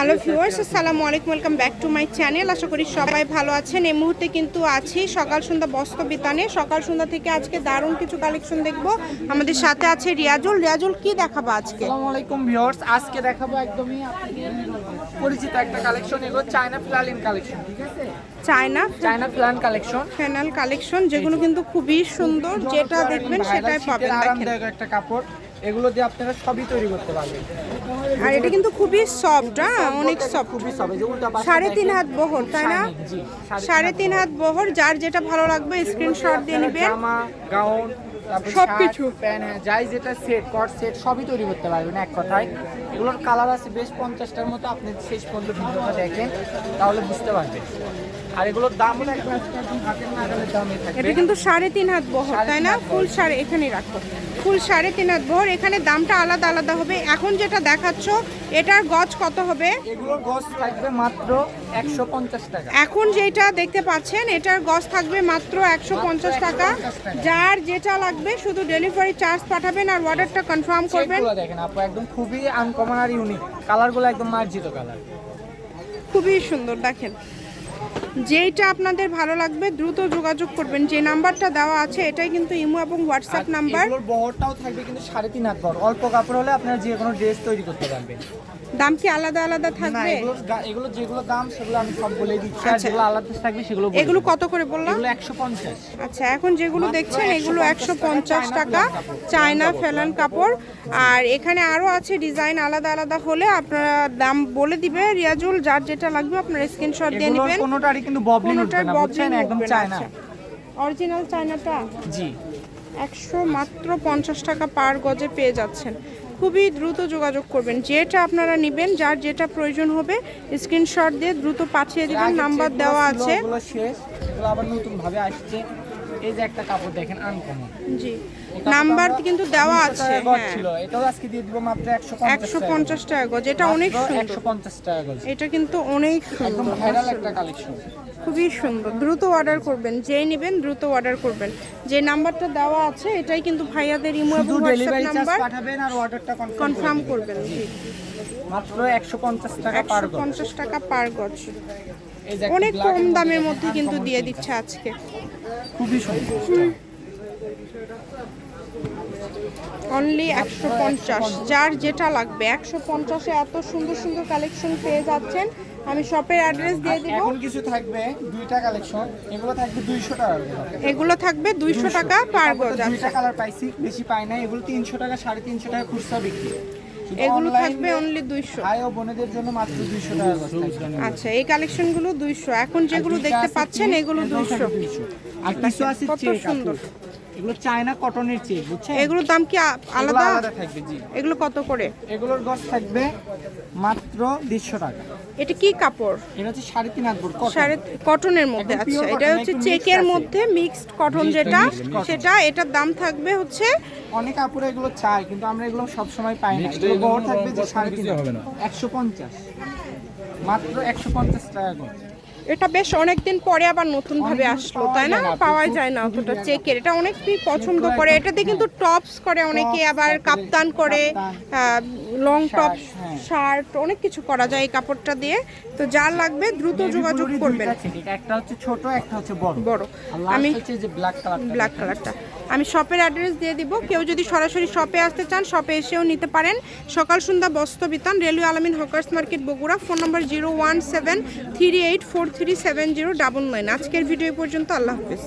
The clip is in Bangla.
হ্যালো ভিউয়ার্স আসসালামু আলাইকুম welcome back to my channel. আশা করি সবাই ভালো আছেন। এই মুহূর্তে কিন্তু আছি সকাল সন্ধ্যা বস্ত্র বিতানে। সকাল সন্ধ্যা থেকে আজকে দারুণ কিছু কালেকশন দেখব। আমাদের সাথে আছে রিয়াজুল। রিয়াজুল কি দেখাবো আজকে? আসসালামু আলাইকুম ভিউয়ার্স। আজকে দেখাবো একদমই আপনাদের পরিচিত একটা কালেকশন এগুলো চায়না ফ্লালিন কালেকশন ঠিক আছে? China China flannel collection flannel collection যেগুলো কিন্তু খুবই সুন্দর। যেটা দেখবেন সেটাই পাবেন আরামদায়ক একটা কাপড়। এগুলো দিয়ে আপনারা সবই তৈরি করতে পারবেন। আর এটা কিন্তু খুবই সফট হ্যাঁ? অনেক সফট সাড়ে তিন হাত বহর তাই না? সাড়ে তিন হাত বহর। যার যেটা ভালো লাগবে স্ক্রিনশট দিয়ে নিবে নেবেন গাউন সবকিছু। হ্যাঁ যাই যেটা সেট কট সেট সবই তৈরি করতে পারবেন এক কথায়। এগুলোর কালার আছে বেশ পঞ্চাশটার মতো আপনি শেষ পর্যন্ত ভিডিওটা দেখেন তাহলে বুঝতে পারবেন। আর এগুলোর দামে এটা কিন্তু সাড়ে তিন হাত বহর তাই না? ফুল সাড়ে এখানে রাখো। ফুল সাড়ে তিন হাত বহর এখানে দামটা আলাদা আলাদা হবে। এখন যেটা দেখাচ্ছ এটার গজ কত হবে? এগুলোর গজ থাকবে মাত্র একশো পঞ্চাশ টাকা। এখন যেটা দেখতে পাচ্ছেন এটার গজ থাকবে মাত্র একশো পঞ্চাশ টাকা। যার যেটা লাগবে শুধু ডেলিভারি চার্জ পাঠাবেন আর অর্ডারটা কনফার্ম করবেন। দেখেন আপু একদম খুবই আনকমন আর ইউনিক কালারগুলো একদম মার্জিত কালার খুবই সুন্দর দেখেন। যেইটা আপনাদের ভালো লাগবে দ্রুত যোগাযোগ করবেন। যে নাম্বারটা দেওয়া আছে এটাই কিন্তু ইমো এবং হোয়াটসঅ্যাপ নাম্বার। বহরটাও থাকবে কিন্তু সাড়ে তিন হাত বহর অল্প কাপড় হলে আপনারা যে কোনো ড্রেস তৈরি করতে পারবেন। দাম কি আলাদা আলাদা থাকবে? এগুলো যেগুলো দাম সেগুলো আমি সব বলে দিচ্ছি। আর আচ্ছা। যেগুলো আলাদা থাকবে সেগুলো এগুলো কত করে বললাম? এগুলো একশো পঞ্চাশ। আচ্ছা এখন যেগুলো দেখছেন এগুলো একশো 150 পঞ্চাশ টাকা চায়না ফেলান কাপড়। আর এখানে আরও আছে ডিজাইন আলাদা আলাদা হলে আপনারা দাম বলে দিবে। রিয়াজুল যার যেটা লাগবে আপনারা স্ক্রিনশট দিয়ে নেবেন। কোনোটারই কিন্তু ববলিন উঠবে না বুঝছেন? একদম চায়না। আচ্ছা। অরিজিনাল চায়নাটা? জি। একশো মাত্র পঞ্চাশ টাকা পার গজে পেয়ে যাচ্ছেন। খুবই দ্রুত যোগাযোগ করবেন। যেটা আপনারা নেবেন যার যেটা প্রয়োজন হবে স্ক্রিনশট দিয়ে দ্রুত পাঠিয়ে দিবেন নাম্বার দেওয়া আছে। আবার নতুন ভাবে আসছে। এই যে একটা কাপড় দেখেন আনকমন জি। নাম্বার কিন্তু দেওয়া আছে হ্যাঁ। ছিল। এটাও আজকে দিয়ে দিব মাত্র একশো একশো পঞ্চাশ টাকা গজ এটা অনেক সুন্দর। পঞ্চাশ টাকা গজ। এটা কিন্তু অনেক একদম ভাইরাল একটা কালেকশন খুবই সুন্দর। দ্রুত অর্ডার করবেন যেই নেবেন দ্রুত অর্ডার করবেন। যে নাম্বারটা দেওয়া আছে এটাই কিন্তু ভাইয়াদের ইমো এবং হোয়াটসঅ্যাপ নাম্বার। পাঠাবেন আর অর্ডারটা কনফার্ম করবেন জি। মাত্র একশো পঞ্চাশ টাকা পার গজ। পঞ্চাশ টাকা পার গজ। অনেক কম দামের মধ্যে কিন্তু দিয়ে দিচ্ছে আজকে। খুবই সুন্দর অনলি একশো পঞ্চাশ। যার যেটা লাগবে একশো পঞ্চাশে এত সুন্দর সুন্দর কালেকশন পেয়ে যাচ্ছেন। আমি শপের অ্যাড্রেস দিয়ে দিব। এখন কিছু থাকবে দুইটা কালেকশন এগুলো থাকবে দুইশো টাকা এগুলো থাকবে দুইশো টাকা পার গজ দুইটা কালার পাইছি বেশি পাই না এগুলো তিনশো টাকা সাড়ে তিনশো টাকা খুচরা বিক্রি। এগুলো থাকবে অনলি দুইশো। ভাই ও বোনেদের জন্য মাত্র দুইশো টাকা আচ্ছা এই কালেকশনগুলো দুইশো। এখন যেগুলো দেখতে পাচ্ছেন এগুলো এটাও দুইশো। 200 আর কিছু আছে চেক সুন্দর। এগুলো চায়না কটনের চেক বুঝছেন? এগুলোর দাম কি আলাদা? আলাদা থাকবে জি। এগুলো কত করে? এগুলোর গজ থাকবে মাত্র দেড়শো টাকা। এটা কি কাপড়? এটা হচ্ছে সাড়ে তিন হাত বোর্ড সাড়ে কটনের মধ্যে আচ্ছা এটা হচ্ছে চেকের মধ্যে মিক্সড কটন যেটা সেটা এটার দাম থাকবে হচ্ছে অনেক কাপড়ে এগুলো চাই কিন্তু আমরা এগুলো সবসময় পাই না। এগুলো বড় থাকবে যে সাড়ে তিন একশো পঞ্চাশ। মাত্র একশো পঞ্চাশ টাকা করে। এটা বেশ অনেকদিন পরে আবার নতুন ভাবে আসলো তাই না? পাওয়া যায় না অতটা চেকের। এটা অনেকেই পছন্দ করে। এটাতে কিন্তু টপস করে অনেকে আবার কাপ্তান করে লং টপ হ্যাঁ। শার্ট অনেক কিছু করা যায় এই কাপড়টা দিয়ে। তো যার লাগবে দ্রুত যোগাযোগ করবেন। একটা হচ্ছে ছোট একটা হচ্ছে বড়। বড়। আমি ব্ল্যাক কালারটা আমি শপের অ্যাড্রেস দিয়ে দিব। কেউ যদি সরাসরি শপে আসতে চান শপে এসেও নিতে পারেন। সকাল সন্ধ্যা বস্ত্র বিতান রেলওয়ে আলমিন hawkers market Bogura phone number zero one seven three eight four three seven zero double nine. আজকের ভিডিও পর্যন্ত আল্লাহ হাফিজ।